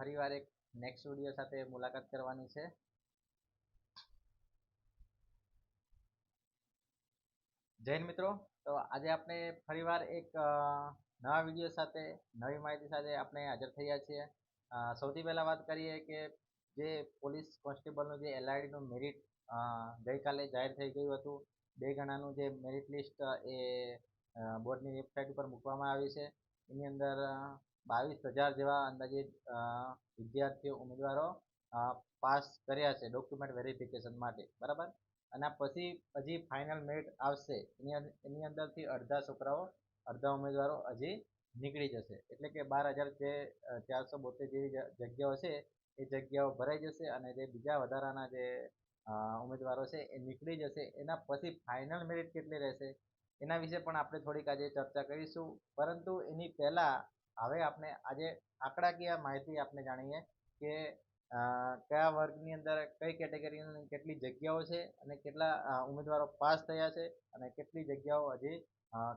ફરીવાર એક next video સાથે મુલાકાત કરવાની છે. જૈન મિત્રો. તો આજે આપણે ફરીવાર એક નવા વીડિયો સાથે, નવી માહિતી સાથે આપણે હાજર થયા છીએ. સૌથી પહેલાં વાત કરીએ કે જે પોલીસ કોન્સ્ટેબલનું જે એલઆઈડીનું મેરિટ ગઈકાલે જાહેર થઈ ગયું હતું, બે ગણાનું જે મેરિટ લિસ્ટ એ બોર્ડની વેબસાઇટ ઉપર મૂકવામાં આવી છે. એની અંદર બાવીસ હજાર જેવા અંદાજે વિદ્યાર્થીઓ, ઉમેદવારો પાસ કર્યા છે ડોક્યુમેન્ટ વેરિફિકેશન માટે. બરાબર? અને પછી હજી ફાઇનલ મેરિટ આવશે. એની એની અંદરથી અડધા છોકરાઓ, અડધા ઉમેદવારો હજી નીકળી જશે. એટલે કે બાર હજાર જે ચારસો બોતેર જેવી જગ્યાઓ છે, એ જગ્યાઓ ભરાઈ જશે અને જે બીજા વધારાના જે ઉમેદવારો છે, એ નીકળી જશે. એના પછી ફાઇનલ મેરિટ કેટલી રહેશે? એના વિશે પણ આપણે થોડીક આજે ચર્ચા કરીશું. પરંતુ એની પહેલાં હવે આપણે આજે આંકડાકીય માહિતી આપણે જાણીએ કે કયા વર્ગની અંદર કઈ કેટેગરીની કેટલી જગ્યાઓ છે અને કેટલા ઉમેદવારો પાસ થયા છે અને કેટલી જગ્યાઓ હજી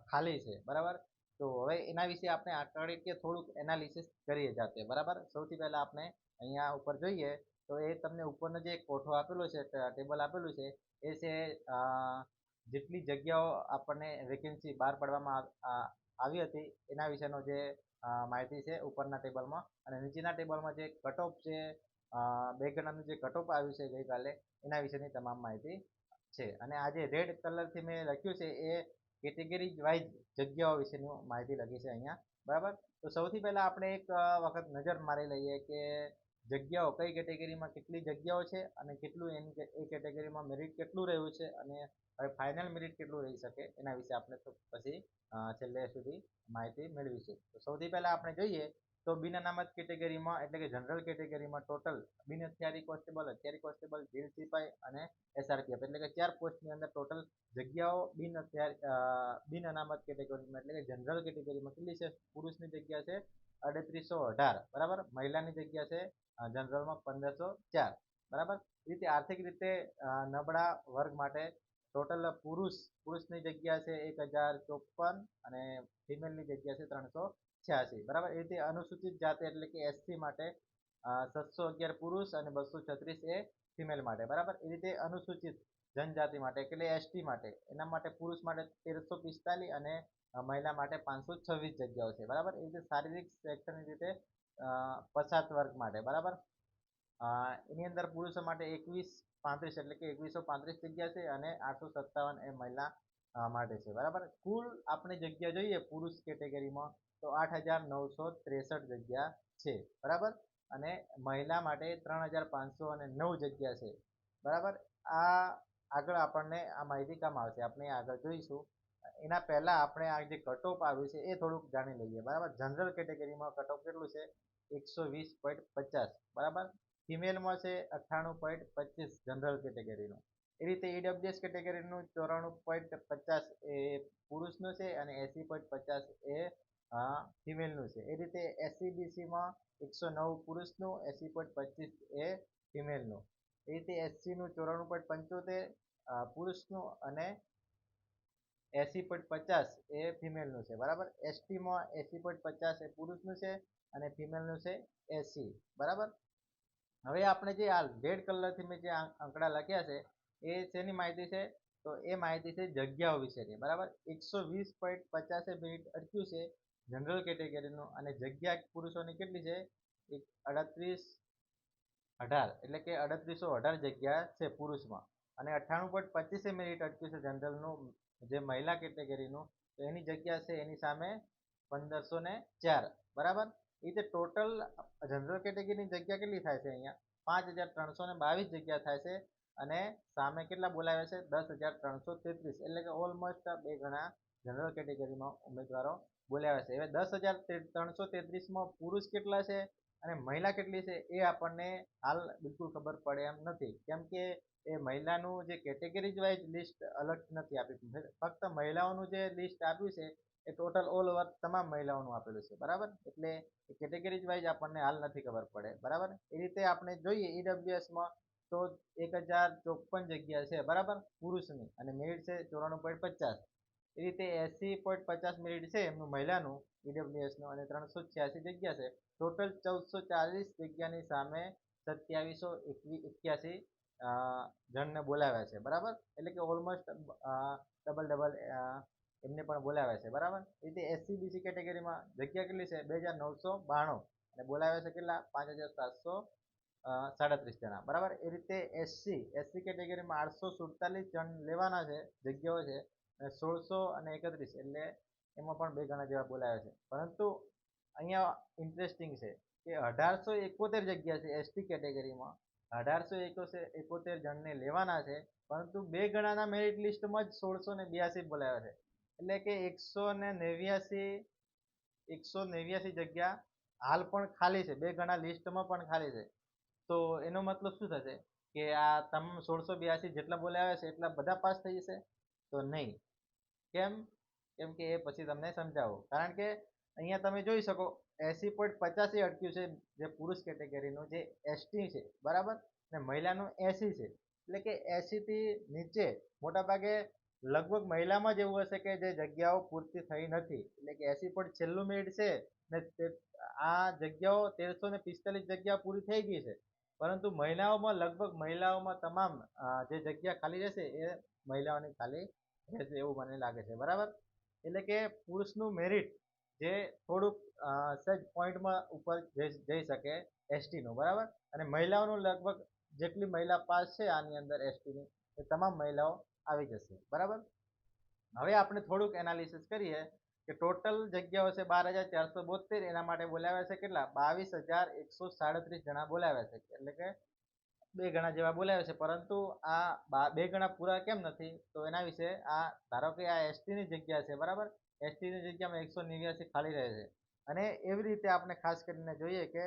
ખાલી છે, બરાબર? તો હવે એના વિશે આપણે આંકડાકીય થોડુંક એનાલિસિસ કરીએ જાતે, બરાબર? સૌથી પહેલાં આપણે અહીંયા ઉપર જોઈએ તો એ તમને ઉપરનો જે કોઠો આપેલો છે ટેબલ આપેલું છે, એ છે જેટલી જગ્યાઓ આપણને વેકેન્સી બહાર પાડવામાં આવી હતી, એના વિશેનો જે માહિતી છે ઉપરના ટેબલમાં. અને નીચેના ટેબલમાં જે કટઓફ છે બે ગણાનું જે કટઓફ આવ્યું છે ગઈકાલે, એના વિશેની તમામ માહિતી છે. અને આ જે રેડ કલરથી મેં લખ્યું છે, એ કેટેગરી વાઇઝ જગ્યાઓ વિશેની માહિતી લખી છે અહીંયા. બરાબર? તો સૌથી પહેલાં આપણે એક વખત નજર મારી લઈએ કે જગ્યાઓ, કઈ કેટેગરીમાં કેટલી જગ્યાઓ છે અને કેટલું એની એ કેટેગરીમાં મેરિટ કેટલું રહ્યું છે અને હવે ફાઇનલ મેરિટ કેટલું રહી શકે એના વિશે આપણે પછી છેલ્લે સુધી માહિતી મેળવીશું. તો સૌથી પહેલાં આપણે જોઈએ તો બિન અનામત કેટેગરીમાં, એટલે કે જનરલ કેટેગરીમાં ટોટલ બિન હથિયારી કોન્સ્ટેબલ હથિયારી કોન્સ્ટેબલ જેલ સિપાઈ અને એસઆરપીએફ એટલે કે ચાર પોસ્ટની અંદર ટોટલ જગ્યાઓ બિન હથિયાર બિન અનામત કેટેગરીમાં, એટલે કે જનરલ કેટેગરીમાં કેટલી છે? પુરુષની જગ્યા છે અડત્રીસો અઢાર. બરાબર? મહિલાની જગ્યા છે જનરલમાં પંદરસો ચાર. બરાબર? રીતે આર્થિક રીતે નબળા વર્ગ માટે ટોટલ પુરુષ, પુરુષની જગ્યા છે એક હજાર ચોપન અને ફિમેલની જગ્યા છે ત્રણસો છ્યાસી. બરાબર? એ રીતે અનુસૂચિત જાતિ એટલે કે એસસી માટે સાતસો અગિયાર પુરુષ અને બસો છત્રીસ એ ફિમેલ માટે. બરાબર? એ રીતે અનુસૂચિત જનજાતિ માટે એટલે એસટી માટે. એના માટે પુરુષ માટે તેરસો પિસ્તાલીસ અને મહિલા માટે પાંચસો છવ્વીસ જગ્યાઓ છે. બરાબર? એ રીતે શારીરિક, શૈક્ષણિક રીતે પછાત વર્ગ માટે, બરાબર? એની અંદર પુરુષો માટે એકવીસ પાંત્રીસ, એટલે કે એકવીસો પાંત્રીસ જગ્યા છે અને આઠસો સત્તાવન એ મહિલા માટે છે, બરાબર? કુલ આપણે જગ્યા જોઈએ પુરુષ કેટેગરીમાં, તો આઠ હજાર નવસો ત્રેસઠ જગ્યા છે, બરાબર? અને મહિલા માટે ત્રણ હજાર પાંચસો અને નવ જગ્યા છે, બરાબર? આ આગળ આપણને આ માહિતી કામ આવશે, આપણે આગળ જોઈશું. એના પહેલાં આપણે આ જે કટઓફ આવ્યું છે, એ થોડુંક જાણી લઈએ. બરાબર? જનરલ કેટેગરીમાં કટઓફ કેટલું છે? એકસો વીસ પોઈન્ટ પચાસ. બરાબર? ફિમેલમાં છે અઠ્ઠાણું પોઈન્ટ પચીસ જનરલ કેટેગરીનું એ રીતે ઈડબ્લ્યુએસ કેટેગરીનું ચોરાણું પોઈન્ટ પચાસ એ પુરુષનું છે અને એસી પોઈન્ટ પચાસ એ ફિમેલનું છે. એ રીતે એસસીબીસીમાં એકસો નવ પુરુષનું, એસી પોઈન્ટ પચીસ એ ફિમેલનું એ રીતે એસસીનું ચોરાણું પોઈન્ટ પંચોતેર પુરુષનું અને એસી પોઈન્ટ પચાસ એ ફિમેલનું છે, બરાબર? એસટીમાં એસી પોઈન્ટ પચાસ એ પુરુષનું છે અને ફિમેલનું છે એસી, બરાબર? હવે આપણે જે આ રેડ કલરથી મેં જે આંકડા લખ્યા છે, એ શેની માહિતી છે? તો એ માહિતી છે જગ્યાઓ વિશેની, બરાબર? એકસો વીસ પોઈન્ટ પચાસે મિનિટ અટક્યું છે જનરલ કેટેગરીનું અને જગ્યા પુરુષોની કેટલી છે? એક અડત્રીસ અઢાર, એટલે કે અડત્રીસો અઢાર જગ્યા છે પુરુષમાં અને અઠ્ઠાણું પોઈન્ટ પચીસે મિનિટ અટક્યું છે જનરલનું જે મહિલા કેટેગરીનું તો એની જગ્યા છે એની સામે પંદરસો ને ચાર. બરાબર? એ રીતે ટોટલ જનરલ કેટેગરીની જગ્યા કેટલી થાય છે અહીંયા? પાંચ હજાર ત્રણસો ને બાવીસ જગ્યા થાય છે અને સામે કેટલા બોલાવ્યા છે? દસ હજાર ત્રણસો તેત્રીસ. એટલે કે ઓલમોસ્ટ બે ગણા જનરલ કેટેગરીમાં ઉમેદવારો બોલાવ્યા છે. હવે દસ હજાર ત્રણસો તેત્રીસમાં પુરુષ કેટલા છે અને મહિલા કેટલી છે એ આપણને હાલ બિલકુલ ખબર પડે એમ નથી. કેમ કે એ મહિલાનું જે કેટેગરીઝ વાઇઝ લિસ્ટ અલગ નથી આપ્યું ફક્ત મહિલાઓનું જે લિસ્ટ આપ્યું છે, એ ટોટલ ઓલ ઓવર તમામ મહિલાઓનું આપેલું છે. બરાબર? એટલે કેટેગરીઝ વાઇઝ આપણને હાલ નથી ખબર પડે. બરાબર? એ રીતે આપણે જોઈએ ઈડબ્લ્યુએસમાં તો એક હજાર ચોપન જગ્યા છે. બરાબર? પુરુષની. અને મેરિટ છે ચોરાણું પોઈન્ટ પચાસ. એ રીતે એસી પોઈન્ટ પચાસ મિનિટ છે એમનું મહિલાનું ઈડબ્લ્યુએસનું અને ત્રણસો છ્યાસી જગ્યા છે. ટોટલ ચૌદસો ચાલીસ જગ્યાની સામે સત્યાવીસો એક્યાસી જણને બોલાવ્યા છે, બરાબર? એટલે કે ઓલમોસ્ટ ડબલ ડબલ એમને પણ બોલાવ્યા છે, બરાબર? એ રીતે એસસી બીસી કેટેગરીમાં જગ્યા કેટલી છે? બે હજાર નવસો બાણું. અને બોલાવ્યા છે કેટલા? પાંચ હજાર સાતસો સાડત્રીસ જણા, બરાબર? એ રીતે એસસી એસસી કેટેગરીમાં આઠસો સુડતાલીસ જણ લેવાના છે, જગ્યાઓ છે, અને સોળસો અને એકત્રીસ, એટલે એમાં પણ બે ગણા જેવા બોલાવ્યા છે. પરંતુ અહીંયા ઇન્ટરેસ્ટિંગ છે કે અઢારસો એકોતેર જગ્યા છે એસટી કેટેગરીમાં અઢારસો એકોતેર જણને લેવાના છે, પરંતુ બે ગણાના મેરિટ લિસ્ટમાં જ સોળસો ને બ્યાસી બોલાવ્યા છે. એટલે કે એકસો ને નેવ્યાસી એકસો નેવ્યાસી જગ્યા હાલ પણ ખાલી છે, બે ગણા લિસ્ટમાં પણ ખાલી છે. તો એનો મતલબ શું થશે? કે આ તમામ સોળસો બ્યાસી જેટલા બોલાવ્યા છે, એટલા બધા પાસ થઈ જશે? તો નહીં. કેમ? કેમ કે એ પછી તમને સમજાવો. કારણ કે અહીંયા તમે જોઈ શકો એસી પોઈન્ટ પચાસી અટક્યું છે જે પુરુષ કેટેગરીનું, જે એસટી છે, બરાબર? ને મહિલાનું એસી છે. એટલે કે એસીથી નીચે મોટાભાગે લગભગ મહિલામાં જ એવું હશે કે જે જગ્યાઓ પૂરતી થઈ નથી. એટલે કે એસી પોઈન્ટ છેલ્લું મિનિટ છે ને આ જગ્યાઓ તેરસો ને પિસ્તાલીસ જગ્યા પૂરી થઈ ગઈ છે. પરંતુ મહિલાઓમાં, લગભગ મહિલાઓમાં તમામ જે જગ્યા ખાલી રહેશે એ મહિલાઓની ખાલી રહેશે એવું મને લાગે છે. બરાબર? એટલે કે પુરુષનું મેરિટ જે થોડુંક સજ પોઈન્ટમાં ઉપર જઈ શકે એસટીનું બરાબર? અને મહિલાઓનું લગભગ જેટલી મહિલા પાસ છે આની અંદર એસટીની એ તમામ મહિલાઓ આવી જશે, બરાબર? હવે આપણે થોડુંક એનાલિસિસ કરીએ કે ટોટલ જગ્યાઓ છે બાર હજાર ચારસો બોતેર એના માટે બોલાવ્યા છે કેટલા? બાવીસ હજાર એકસો સાડત્રીસ જણા બોલાવ્યા છે, એટલે કે બે ગણા જેવા બોલાવ્યા છે, પરંતુ આ બે ગણા પૂરા કેમ નથી? તો એના વિશે આ, ધારો કે આ એસટીની જગ્યા છે, બરાબર? એસટીની જગ્યામાં એકસો નેવ્યાસી ખાલી રહે છે. અને એવી રીતે આપણે ખાસ કરીને જોઈએ કે,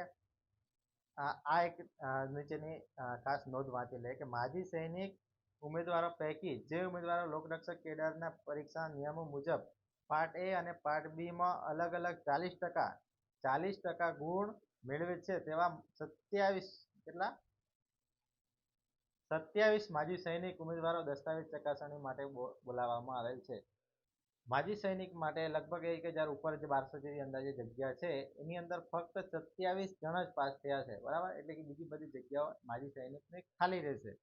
આ એક નીચેની ખાસ નોંધ વાંચી લે કે માજી સૈનિક ઉમેદવારો પૈકી જે ઉમેદવારો લોકરક્ષક કેડરના પરીક્ષા નિયમો મુજબ પાર્ટ એ અને પાર્ટ બીમાં અલગ અલગ ચાલીસ ટકા ચાલીસ ટકા ગુણ મેળવે છે તેવા સત્યાવીસ કેટલા? સત્યાવીસ માજી સૈનિક ઉમેદવારો દસ્તાવેજ ચકાસણી માટે બોલાવવામાં આવેલ છે. માજી સૈનિક માટે લગભગ એક હજાર ઉપર જે બારસો જેવી અંદાજે જગ્યા છે, એની અંદર ફક્ત સત્યાવીસ જણ જ પાસ થયા છે. બરાબર? એટલે કે બીજી બધી જગ્યાઓ માજી સૈનિકની ખાલી રહેશે.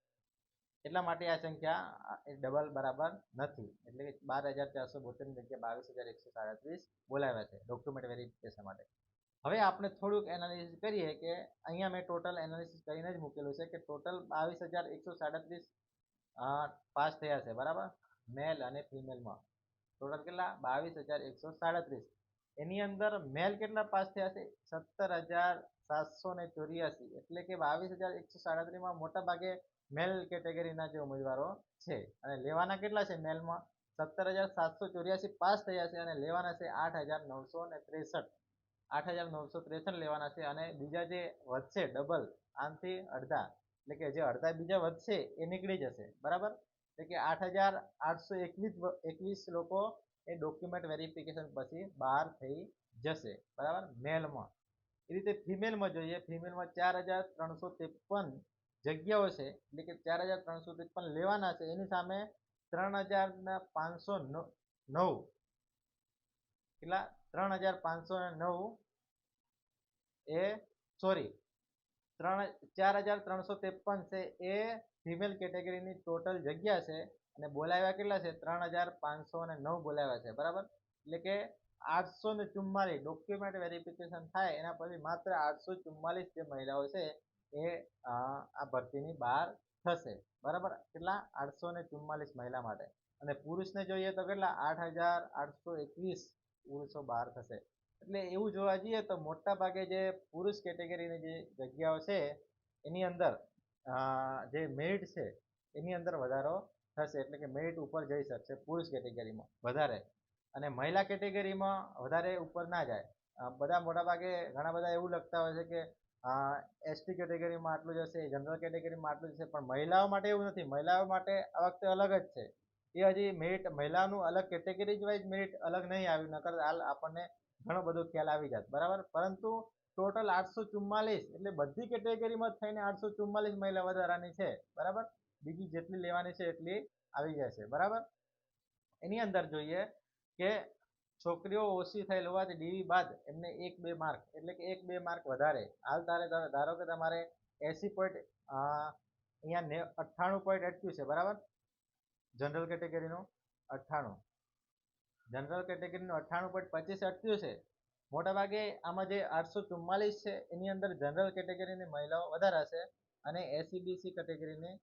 એટલા માટે આ સંખ્યા ડબલ બરાબર નથી. એટલે કે બાર હજાર ચારસો બોતેરની જગ્યા બાવીસ હજાર એકસો સાડત્રીસ બોલાવ્યા છે ડોક્યુમેન્ટ વેરિફિકેશન માટે. હવે આપણે થોડુંક એનાલિસિસ કરીએ કે અહીંયા મેં ટોટલ એનાલિસિસ કરીને જ મૂકેલું છે કે ટોટલ બાવીસ હજાર એકસો સાડત્રીસ પાસ થયા છે. બરાબર? મેલ અને ફિમેલમાં ટોટલ કેટલા? બાવીસ હજાર એકસો સાડત્રીસ. એની અંદર મેલ કેટલા પાસ થયા છે? સત્તર હજાર સાતસો ને ચોર્યાસી. એટલે કે બાવીસ હજાર એકસો સાડત્રીસમાં મોટા ભાગે મેલ કેટેગરીના જે ઉમેદવારો છે. અને લેવાના કેટલા છે મેલમાં? સત્તર હજાર સાતસો ચોર્યાસી પાસ થયા છે અને લેવાના છે આઠ હજાર નવસો ને ત્રેસઠ. આઠ હજાર નવસો ત્રેસઠ લેવાના છે અને બીજા જે વધશે, ડબલ આમથી અડધા. એટલે કે જે અડધા બીજા વધશે એ નીકળી જશે. બરાબર? એટલે કે આઠ હજાર આઠસો એકવીસ એકવીસ લોકો એ ડોક્યુમેન્ટ વેરિફિકેશન પછી બહાર થઈ જશે. બરાબર? મેલમાં. એ રીતે ફિમેલમાં જોઈએ ફિમેલમાં ચાર હજાર ત્રણસો ત્રેપન જગ્યાઓ છે. એટલે કે ચાર હજાર ત્રણસો ત્રેપન લેવાના છે. એની સામે ત્રણ હજારના પાંચસો નવ. કેટલા? ત્રણ હજાર પાંચસો નવ એ સોરી ત્રણ ચાર હજાર ત્રણસો ત્રેપન છે. એ ફિમેલ કેટેગરીની ટોટલ જગ્યા છે અને બોલાવ્યા કેટલા છે? ત્રણ હજાર પાંચસો ને નવ બોલાવ્યા છે. બરાબર? એટલે કે આઠસો ને ચુમ્માલીસ ડોક્યુમેન્ટ વેરિફિકેશન થાય. એના પછી માત્ર આઠસો ચુમ્માલીસ જે મહિલાઓ છે એ આ ભરતીની બહાર થશે. બરાબર? કેટલા? આઠસો ને ચુમ્માલીસ મહિલા માટે. અને પુરુષને જોઈએ તો કેટલા? આઠ હજાર આઠસો એકવીસ પુરુષો બહાર થશે. એટલે એવું જોવા જઈએ તો મોટા ભાગે જે પુરુષ કેટેગરીની જે જગ્યાઓ છે, એની અંદર જે મેરિટ છે, એની અંદર વધારો થશે. એટલે કે મેરિટ ઉપર જઈ શકશે પુરુષ કેટેગરીમાં વધારે. અને મહિલા કેટેગરીમાં વધારે ઉપર ના જાય. બધા મોટા ભાગે ઘણા બધા એવું લખતા હોય છે કે એસટી કેટેગરીમાં આટલું જશે જનરલ કેટેગરીમાં આટલું જશે પણ મહિલાઓ માટે એવું નથી. મહિલાઓ માટે આ વખતે અલગ જ છે. એ હજી મેરિટ મહિલાનું અલગ કેટેગરી વાઇઝ મેરિટ અલગ નહીં આવ્યું. નકર હાલ આપણને ઘણો બધો ખ્યાલ આવી જાત. બરાબર? પરંતુ ટોટલ આઠસો ચુમ્માલીસ એટલે બધી કેટેગરીમાં થઈને આઠસો ચુમ્માલીસ મહિલા વધારાની છે. બરાબર? બીજી જેટલી લેવાની છે એટલી આવી જશે. બરાબર? એની અંદર જોઈએ કે છોકરીઓ ઓછી થયેલ હોવાથી ડીવી બાદ એમને એક બે માર્ક એટલે કે એક બે માર્ક વધારે. હાલ તારે ધારો- કે તમારે એસી પોઈન્ટ અહીંયા અઠ્ઠાણું પોઈન્ટ અટક્યું છે. બરાબર? જનરલ કેટેગરીનું અઠ્ઠાણું. જનરલ કેટેગરીનું અઠ્ઠાણું પોઈન્ટ પચીસ અટક્યું છે. મોટાભાગે આમાં જે આઠસો ચુમ્માલીસ છે, એની અંદર જનરલ કેટેગરીની મહિલાઓ વધારે હશે અને એસીબીસી કેટેગરીની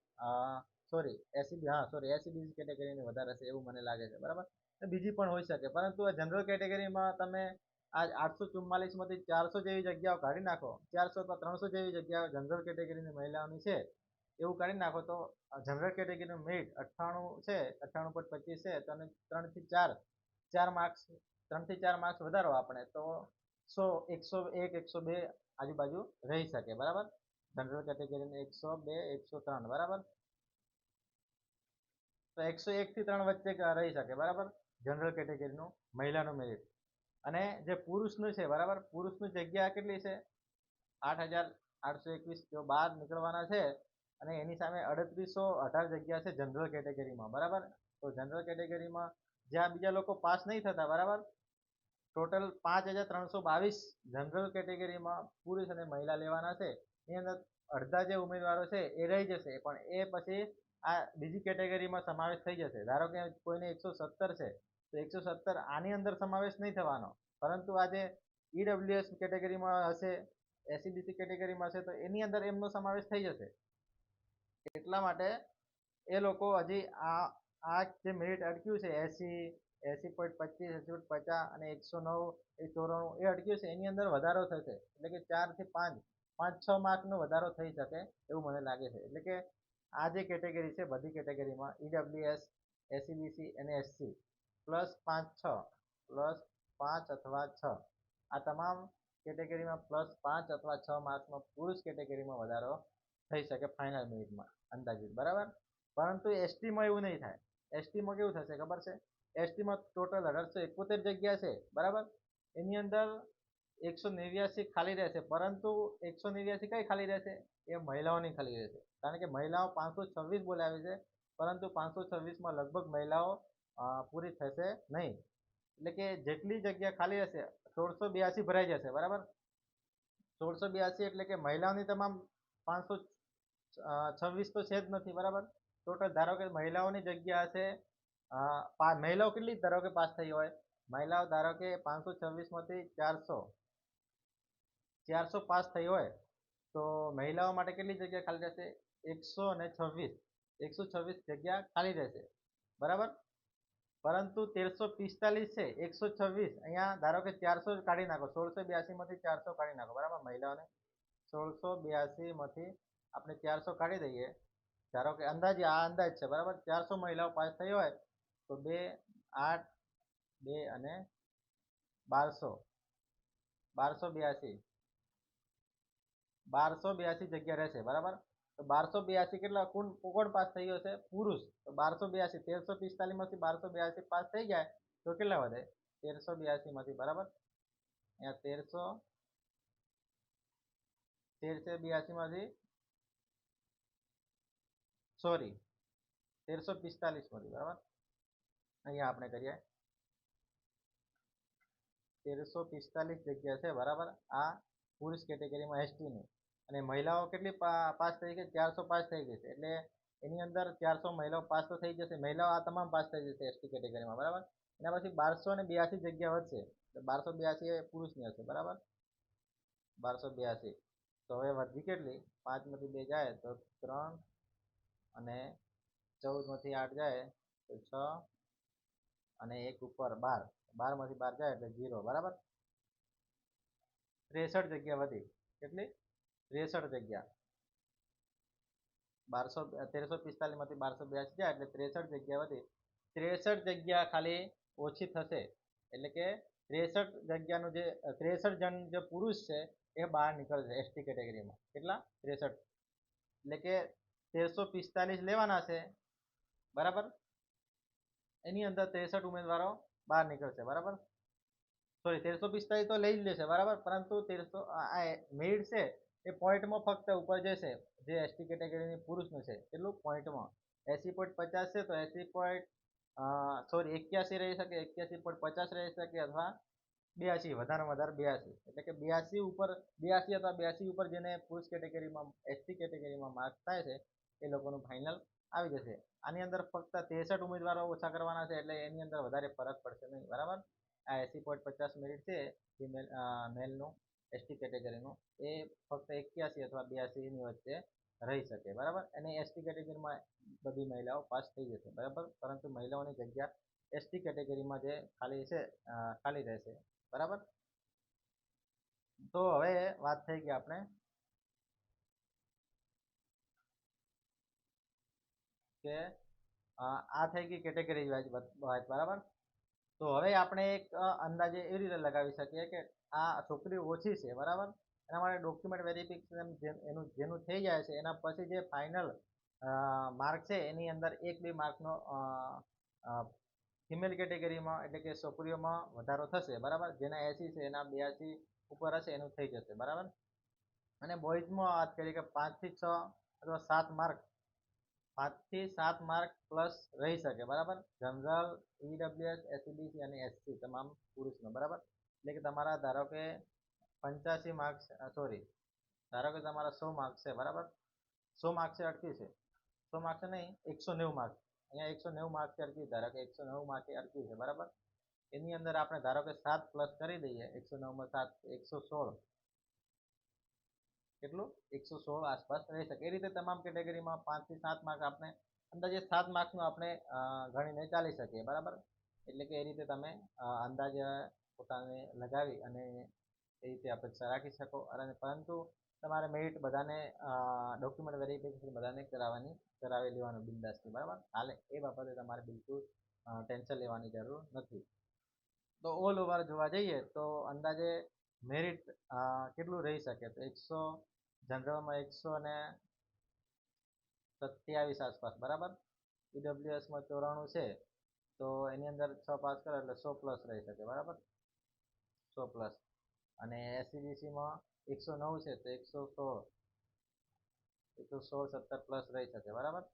સોરી એસીબી હા સોરી એસીબીસી કેટેગરીની વધારે હશે એવું મને લાગે છે, બરાબર? બીજી પણ હોઈ શકે, પરંતુ આ જનરલ કેટેગરીમાં તમે આ આઠસો ચુમ્માલીસમાંથી ચારસો જેવી જગ્યાઓ કાઢી નાખો, ચારસો અથવા ત્રણસો જેવી જગ્યાઓ જનરલ કેટેગરીની મહિલાઓની છે, એવું કાઢી નાખો તો જનરલ કેટેગરીનું મેરિટ અઠ્ઠાણું છે, અઠ્ઠાણું પોઈન્ટ પચીસ છે, તો ત્રણથી ચાર ચાર માર્ક્સ ત્રણથી ચાર માર્ક્સ વધારો આપણે, તો સો, એકસો એક, એકસો બે આજુબાજુ રહી શકે, બરાબર? જનરલ કેટેગરીને એકસો બે, એકસો ત્રણ, બરાબર? તો એકસો એક થી ત્રણ વચ્ચે રહી શકે, બરાબર? જનરલ કેટેગરીનું મહિલાનું મેરિટ અને જે પુરુષનું છે, બરાબર? પુરુષની જગ્યા કેટલી છે? આઠ હજાર આઠસો એકવીસ, જો બહાર નીકળવાના છે, અને એની સામે અડત્રીસો અઢાર જગ્યા છે જનરલ કેટેગરીમાં બરાબર? તો જનરલ કેટેગરીમાં જ્યાં બીજા લોકો પાસ નહીં થતા, બરાબર? ટોટલ પાંચ હજાર ત્રણસો બાવીસ જનરલ કેટેગરીમાં પુરુષ અને મહિલા લેવાના છે. એની અંદર અડધા જે ઉમેદવારો છે એ રહી જશે, પણ એ પછી આ બીજી કેટેગરીમાં સમાવેશ થઈ જશે. ધારો કે કોઈને એકસો સત્તર છે, તો એકસો સત્તર આની અંદર સમાવેશ નહીં થવાનો. પરંતુ આ જે ઈડબ્લ્યુએસ કેટેગરીમાં હશે એસીબીસી કેટેગરીમાં હશે, તો એની અંદર એમનો સમાવેશ થઈ જશે. એટલા માટે એ લોકો હજી આ આ જે મેરિટ અટક્યું છે, એસી એસી પોઈન્ટ પચીસ, એસી પોઈન્ટ પચાસ અને એકસો નવ, એ ચોરાણું, એ અટક્યું છે. એની અંદર વધારો થશે. એટલે કે ચારથી પાંચ પાંચ, છ માર્કનો વધારો થઈ શકે એવું મને લાગે છે. એટલે કે આ જે કેટેગરી છે, બધી કેટેગરીમાં ઈડબ્લ્યુએસ એસીબીસી અને એસસી પ્લસ પાંચ, છ, પ્લસ પાંચ અથવા છ. આ તમામ કેટેગરીમાં પ્લસ પાંચ અથવા છ માર્ક્સમાં પુરુષ કેટેગરીમાં વધારો થઈ શકે ફાઇનલ મિનિટમાં અંદાજિત. બરાબર? પરંતુ એસટીમાં એવું નહીં થાય. એસટીમાં કેવું થશે ખબર છે? એસટીમાં ટોટલ અઢારસો એકોતેર જગ્યા છે, બરાબર? એની અંદર એકસો નેવ્યાસી ખાલી રહેશે, પરંતુ એકસો નેવ્યાસી કઈ ખાલી રહેશે? એ મહિલાઓની ખાલી રહેશે. કારણ કે મહિલાઓ પાંચસો છવ્વીસ બોલાવી છે, પરંતુ પાંચસો છવ્વીસમાં લગભગ મહિલાઓ પૂરી થશે નહીં. એટલે કે જેટલી જગ્યા ખાલી રહેશે, સોળસો બ્યાસી ભરાઈ જશે, બરાબર? સોળસો બ્યાસી એટલે કે મહિલાઓની તમામ પાંચસો છવ્વીસ તો છે જ નથી, બરાબર? ટોટલ ધારો કે મહિલાઓની જગ્યા હશે અ, પા- મહિલાઓ કેટલી ધારો કે પાસ થઈ હોય? મહિલાઓ ધારો કે પાંચસો છવ્વીસમાંથી ચારસો ચારસો પાસ થઈ હોય તો મહિલાઓ માટે કેટલી જગ્યા ખાલી રહેશે? એકસો અને છવ્વીસ. એકસો છવ્વીસ જગ્યા ખાલી રહેશે. બરાબર? પરંતુ તેરસો પિસ્તાલીસ છે એકસો છવ્વીસ. અહીંયા ધારો કે ચારસો કાઢી નાખો. સોળસો બ્યાસી માંથી ચારસો કાઢી નાખો. બરાબર? મહિલાઓને સોળસો બ્યાસી માંથી આપણે ચારસો કાઢી દઈએ. ધારો કે અંદાજે આ અંદાજ છે, બરાબર? ચારસો મહિલાઓ પાસ થઈ હોય તો બે, આઠ, બે અને બારસો. બારસો બ્યાસી. બારસો બ્યાસી જગ્યા રહેશે, બરાબર? તો બારસો બ્યાસી કેટલા? કોણ કોણ પાસ થઈ ગયો છે પુરુષ. તો બારસો બ્યાસી, તેરસો પિસ્તાલીસમાંથી બારસો બ્યાસી પાસ થઈ જાય તો કેટલા વધે? તેરસો બ્યાસીમાંથી, બરાબર? અહીંયા તેરસો તેરસો બ્યાસી માંથી સોરી, તેરસો પિસ્તાલીસમાંથી બરાબર? અહીંયા આપણે કરીએ. તેરસો પિસ્તાલીસ જગ્યા છે, બરાબર? આ પુરુષ કેટેગરીમાં એસટીની અને મહિલાઓ કેટલી પાસ થઈ ગઈ? ચારસો પાસ થઈ ગઈ છે. એટલે એની અંદર ચારસો મહિલાઓ પાસ તો થઈ જશે. મહિલાઓ આ તમામ પાસ થઈ જશે એસટી કેટેગરીમાં બરાબર? એના પછી બારસો ને બ્યાસી જગ્યા વધશે. એટલે બારસો બ્યાસી એ પુરુષની હશે, બરાબર? બારસો બ્યાસી. તો હવે વધી કેટલી? પાંચમાંથી બે જાય તો ત્રણ અને ચૌદમાંથી આઠ જાય તો છ અને એક ઉપર બાર. બારમાંથી બાર જાય એટલે ઝીરો બરાબર? ત્રેસઠ જગ્યા વધી. કેટલી? ત્રેસઠ જગ્યા. બારસો તેરસો પિસ્તાલીસમાંથી બારસો બ્યાસી જાય એટલે ત્રેસઠ જગ્યા વધી. ત્રેસઠ જગ્યા ખાલી ઓછી થશે. એટલે કે ત્રેસઠ જગ્યાનું જે, ત્રેસઠ જણ જે પુરુષ છે એ બહાર નીકળશે એસટી કેટેગરીમાં. કેટલા? ત્રેસઠ. એટલે કે તેરસો પિસ્તાલીસ લેવાના છે. બરાબર? એની અંદર ત્રેસઠ ઉમેદવારો બહાર નીકળશે, બરાબર? સોરી તેરસો પિસ્તાલીસ તો લઈ જ લેશે, બરાબર? પરંતુ તેરસો, આ મેરિટ છે એ પોઈન્ટમાં ફક્ત ઉપર જશે, જે એસટી કેટેગરીની પુરુષનું છે. કેટલું? પોઈન્ટમાં. એસી પોઈન્ટ પચાસ છે તો એસી પોઈન્ટ સોરી એક્યાસી રહી શકે, એક્યાસી પોઈન્ટ પચાસ રહી શકે અથવા બ્યાસી, વધારે વધારે બ્યાસી. એટલે કે બ્યાસી ઉપર, બ્યાસી અથવા બ્યાસી ઉપર જેને પુરુષ કેટેગરીમાં એસટી કેટેગરીમાં માર્ક થાય છે એ લોકોનું ફાઇનલ આવી જશે. આની અંદર ફક્ત ત્રેસઠ ઉમેદવારો ઓછા કરવાના છે, એટલે એની અંદર વધારે ફરક પડશે નહીં, બરાબર? આ એસી પોઈન્ટ પચાસ મિનિટ છે ફિમેલ મેલનું એસટી કેટેગરીનું એ ફક્ત એક્યાસી અથવા બ્યાસીની વચ્ચે રહી શકે, બરાબર? અને એસટી કેટેગરીમાં બધી મહિલાઓ પાસ થઈ જશે, બરાબર? પરંતુ મહિલાઓની જગ્યા એસટી કેટેગરીમાં જે ખાલી છે ખાલી રહેશે, બરાબર? તો હવે વાત થઈ ગઈ આપણે કે આ થઈ ગઈ કેટેગરી વાઇઝ બરાબર? તો હવે આપણે એક અંદાજે એવી રીતે લગાવી શકીએ કે આ છોકરી ઓછી છે, બરાબર? એના માટે ડોક્યુમેન્ટ વેરિફિકેશન એનું જેનું થઈ જાય છે, એના પછી જે ફાઇનલ માર્ક છે, એની અંદર એક બે માર્કનો ફિમેલ કેટેગરીમાં એટલે કે છોકરીઓમાં વધારો થશે, બરાબર? જેના એસી છે, એના બ્યાસી ઉપર હશે, એનું થઈ જશે, બરાબર? અને બોયઝમાં વાત કરીએ કે પાંચથી છ અથવા સાત માર્ક પાંચથી સાત માર્ક પ્લસ રહી શકે, બરાબર? જનરલ ઈડબ્લ્યુએસ એસસીબીસી અને એસસી તમામ પુરુષનો, બરાબર? એટલે કે તમારા, ધારો કે પંચ્યાસી માર્ક્સ સોરી ધારો કે તમારા સો માર્ક્સ છે, બરાબર? સો માર્ક્સે અટકી છે. સો માર્ક્સ નહીં, એકસો નેવું માર્ક્સ અહીંયા એકસો નેવું માર્ક્સ અટકી ધારો કે એકસો નેવું માર્કે અટકી છે, બરાબર? એની અંદર આપણે ધારો કે સાત પ્લસ કરી દઈએ, એકસો નવમાં સાત, એકસો સોળ. કેટલું? એકસો સોળ આસપાસ રહી શકે. એ રીતે તમામ કેટેગરીમાં પાંચથી સાત માર્ક આપણે અંદાજે સાત માર્ક્સનું આપણે ગણીને ચાલી શકીએ બરાબર? એટલે કે એ રીતે તમે અંદાજ પોતાને લગાવી અને એ રીતે અપેક્ષા રાખી શકો. અને પરંતુ તમારે મેરિટ બધાને ડોક્યુમેન્ટ વેરિફિકેશન બધાને કરાવવાની, કરાવી લેવાનું બિંદાસથી. બરાબર? હાલે, એ બાબતે તમારે બિલકુલ ટેન્શન લેવાની જરૂર નથી. તો ઓલ ઓવર જોવા જઈએ તો અંદાજે મેરિટ કેટલું રહી શકે? તો એકસો, જનરલમાં એકસો ને સત્યાવીસ આસપાસ, બરાબર? ઈડબ્લ્યુએસમાં ચોરાણું છે, તો એની અંદર છ પાસ કરો એટલે સો પ્લસ રહી શકે, બરાબર? સો પ્લસ. અને એસસીબીસીમાં એકસો નવ છે, તો એકસો સોળ. એકસો સોળ, સત્તર પ્લસ રહી શકે, બરાબર?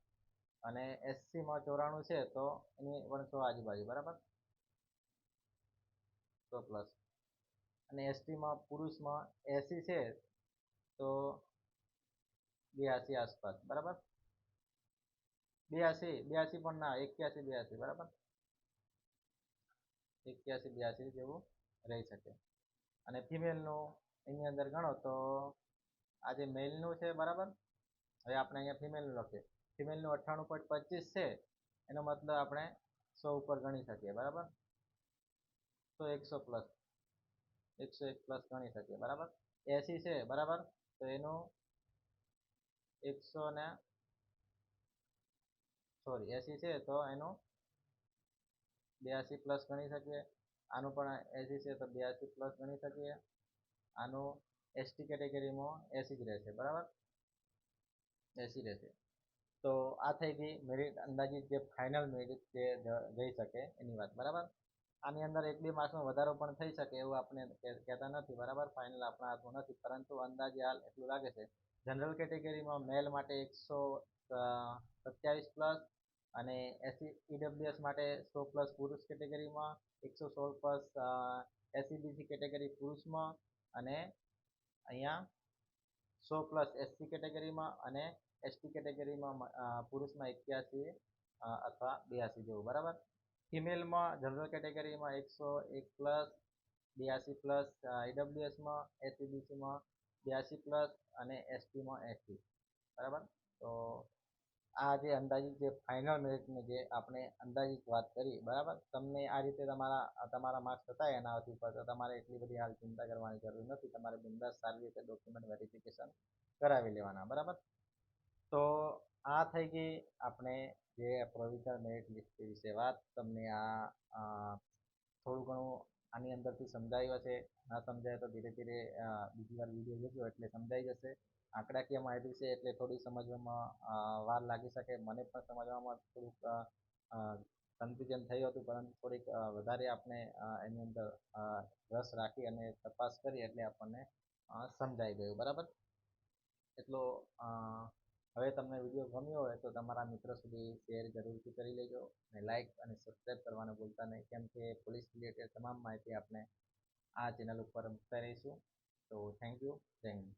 અને એસસીમાં ચોરાણું છે, તો એની વણસો આજુબાજુ, બરાબર? સો પ્લસ. અને એસટીમાં પુરુષમાં એસી છે, તો બ્યાસી આસપાસ, બરાબર? બ્યાસી બ્યાસી પણ ના, એક્યાસી, બ્યાસી, બરાબર? એક્યાસી, બ્યાસી જેવું રહી શકે. અને ફિમેલનું એની અંદર ગણો તો આ જે મેલનું છે, બરાબર? હવે આપણે અહીંયા ફિમેલનું લખીએ. ફિમેલનું અઠ્ઠાણું પોઈન્ટ પચીસ છે, એનો મતલબ આપણે સો ઉપર ગણી શકીએ, બરાબર? તો એકસો પ્લસ. એકસો એક પ્લસ ગણી શકીએ, બરાબર? એસી છે, બરાબર? તો એનું એકસો ને, સોરી, એસી છે, તો એનું બ્યાસી પ્લસ ગણી શકીએ. આનું પણ એસી છે, તો બ્યાસી પ્લસ ગણી શકીએ. આનું એસટી કેટેગરીમાં એસી જ રહેશે, બરાબર? એસી રહેશે. તો આ થઈ ગઈ મેરિટ અંદાજિત જે ફાઇનલ મેરિટ જે જઈ શકે એની વાત, બરાબર? આની અંદર એક બે માર્ક્સનો વધારો પણ થઈ શકે એવું આપણે કહેતા નથી. બરાબર? ફાઇનલ આપણા હાથમાં નથી. પરંતુ અંદાજે હાલ એટલું લાગે છે. જનરલ કેટેગરીમાં મેલ માટે એકસો સત્યાવીસ પ્લસ અને એસી ઈડબ્લ્યુએસ માટે સો પ્લસ પુરુષ કેટેગરીમાં એકસો સોળ પ્લસ એસસીબીસી કેટેગરી પુરુષમાં અને અહીંયા સો પ્લસ એસસી કેટેગરીમાં અને એસટી કેટેગરીમાં પુરુષમાં એક્યાસી અથવા બ્યાસી જેવું. બરાબર? ફિમેલમાં જનરલ કેટેગરીમાં એકસો એક પ્લસ બ્યાસી પ્લસ આઈડબ્લ્યુએસમાં એસસીબીસીમાં બ્યાસી પ્લસ અને એસટીમાં એસી. બરાબર? તો આ જે અંદાજિત જે ફાઇનલ મેરિટની જે આપણે અંદાજિત વાત કરી, બરાબર? તમને આ રીતે તમારા તમારા માર્ક્સ થતા એનાથી ઉપર, તો તમારે એટલી બધી હાલ ચિંતા કરવાની જરૂર નથી. તમારે બિંદાસ સારી રીતે ડોક્યુમેન્ટ વેરિફિકેશન કરાવી લેવાના, બરાબર? તો આ થઈ ગઈ આપણે જે પ્રોવિઝનલ મેરિટ લિસ્ટ વિશે વાત. તમને આ થોડું ઘણું આની અંદરથી સમજાયું હશે. ના સમજાય તો ધીરે ધીરે બીજી વાર વીડિયો જોજો એટલે સમજાઈ જશે. આંકડાકીય માહિતી છે એટલે થોડી સમજવામાં વાર લાગી શકે. મને પણ સમજવામાં થોડુંક કન્ફ્યુઝન થયું હતું, પરંતુ થોડીક વધારે આપણે એની અંદર રસ રાખી અને તપાસ કરી એટલે આપણને સમજાઈ ગયું. બરાબર? એટલો હવે તમને વીડિયો ગમ્યો હોય તો તમારા મિત્રો સુધી શેર જરૂરથી કરી લેજો અને લાઇક અને સબસ્ક્રાઈબ કરવાનું ભૂલતા નહીં. કેમ કે પોલીસ રિલેટેડ તમામ માહિતી આપણે આ ચેનલ ઉપર મૂકતા રહીશું. તો થેન્ક યુ જય હિન્દ.